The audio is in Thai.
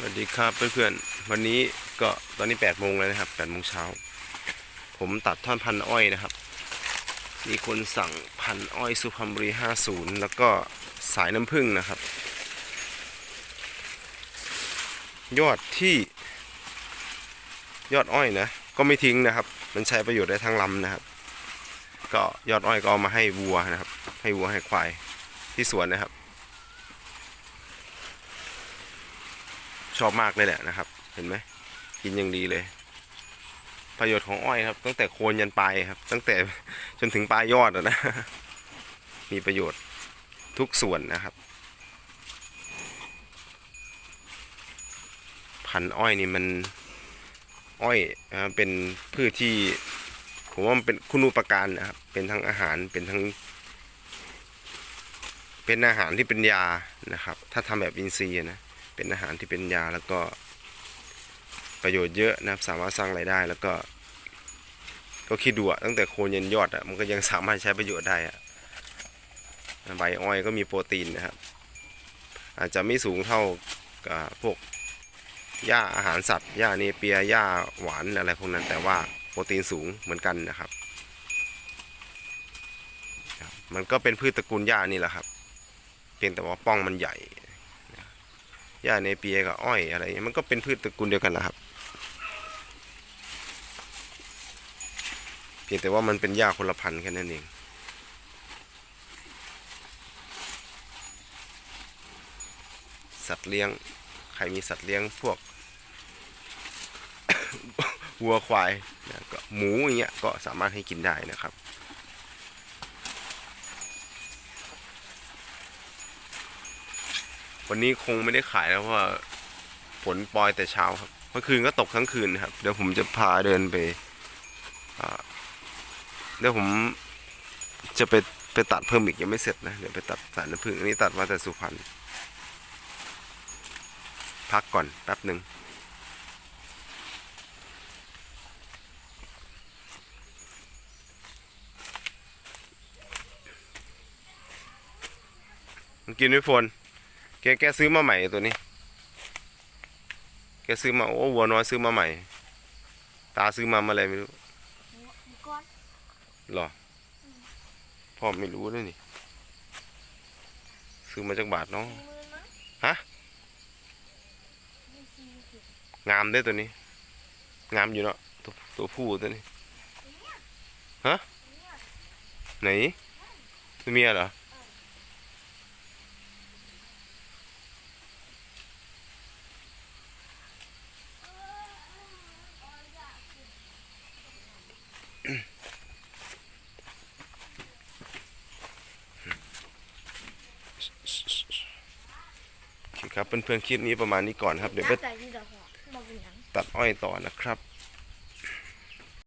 สวัสดีครับเพื่อนๆวันนี้ก็ตอนนี้8โมงแล้วนะครับ8โมงเช้า ผมตัดท่อนพันอ้อยนะครับ มีคนสั่งพันอ้อยสุพรรณบุรี50แล้วก็สายน้ำผึ้งนะครับ ยอดที่ยอดอ้อยนะ ก็ไม่ทิ้งนะครับ มันใช้ประโยชน์ได้ทั้งลำนะครับ ก็ยอดอ้อยก็เอามาให้วัวนะครับ ให้วัวให้ควายที่สวนนะครับ ชอบมากเลยแหละนะครับ เห็นไหมกินอย่างดีเลย ประโยชน์ของอ้อยครับ ตั้งแต่โคนยันปลายครับ ตั้งแต่จนถึงปลายยอดอะนะมีประโยชน์ทุกส่วนนะครับ พันอ้อยนี่มันอ้อยเป็นพืชที่ผมว่ามันเป็นคุณูปการนะครับ เป็นทั้งอาหารเป็นทั้ง เป็นอาหารที่เป็นยานะครับ ถ้าทำแบบอินทรีย์นะ เป็นอาหารที่เป็นยาแล้วก็ประโยชน์เยอะนะครับสามารถสร้างรายได้แล้วก็ ก็คิดดูอะตั้งแต่โคนยันยอดอะมันก็ยังสามารถใช้ประโยชน์ได้อะใบอ้อยก็มีโปรตีนนะครับ อาจจะไม่สูงเท่ากับพวกหญ้าอาหารสัตว์หญ้าเนเปียหญ้าหวานอะไรพวกนั้น แต่ว่าโปรตีนสูงเหมือนกันนะครับ มันก็เป็นพืชตระกูลหญ้านี่แหละครับ เพียงแต่ว่าป้องมันใหญ่ หญ้าเนเปียกับอ้อยอะไรเงี้ยมันก็เป็นพืชตระกูลเดียวกันนะครับ เพียงแต่ว่ามันเป็นหญ้าคนละพันธุ์แค่นั้นเองสัตว์เลี้ยง ใครมีสัตว์เลี้ยงพวกวัวควายนะก็หมูอย่างเงี้ยก็สามารถให้กินได้นะครับ วันนี้คงไม่ได้ขายแล้วเพราะว่าฝนปล่อยแต่เช้าครับเมื่อคืนก็ตกทั้งคืนครับ เดี๋ยวผมจะพาเดินไปเดี๋ยวผมจะไปไปตัดเพิ่มอีกยังไม่เสร็จนะ เดี๋ยวไปตัดสายน้ำผึ้งอันนี้ตัดมาแต่สุพรรณพักก่อนแป๊บหนึ่งกินไม่ฟน แกแกซื้อมาใหม่ตัวนี้ แกซื้อมาโอ้วัวน้อยซื้อมาใหม่ ตาซื้อมาเมื่อไหรไม่รู้ก้อนหรอพ่อไม่รู้ด้วยนี่ ซื้อมาจากบาทเนาะมือมั้งฮะยี่สิบสิบงามได้อตัวนี้ งามอยู่เนาะตัวตัวผู้ตัวนี้ฮะไหนตัวเมียเหรอ คครับเพื่อนๆคลิปนี้ประมาณนี้ก่อนครับเดี๋ยวไปแต่ที่เราหัวบอกเป็นหยังตัดอ้อยต่อนะครับ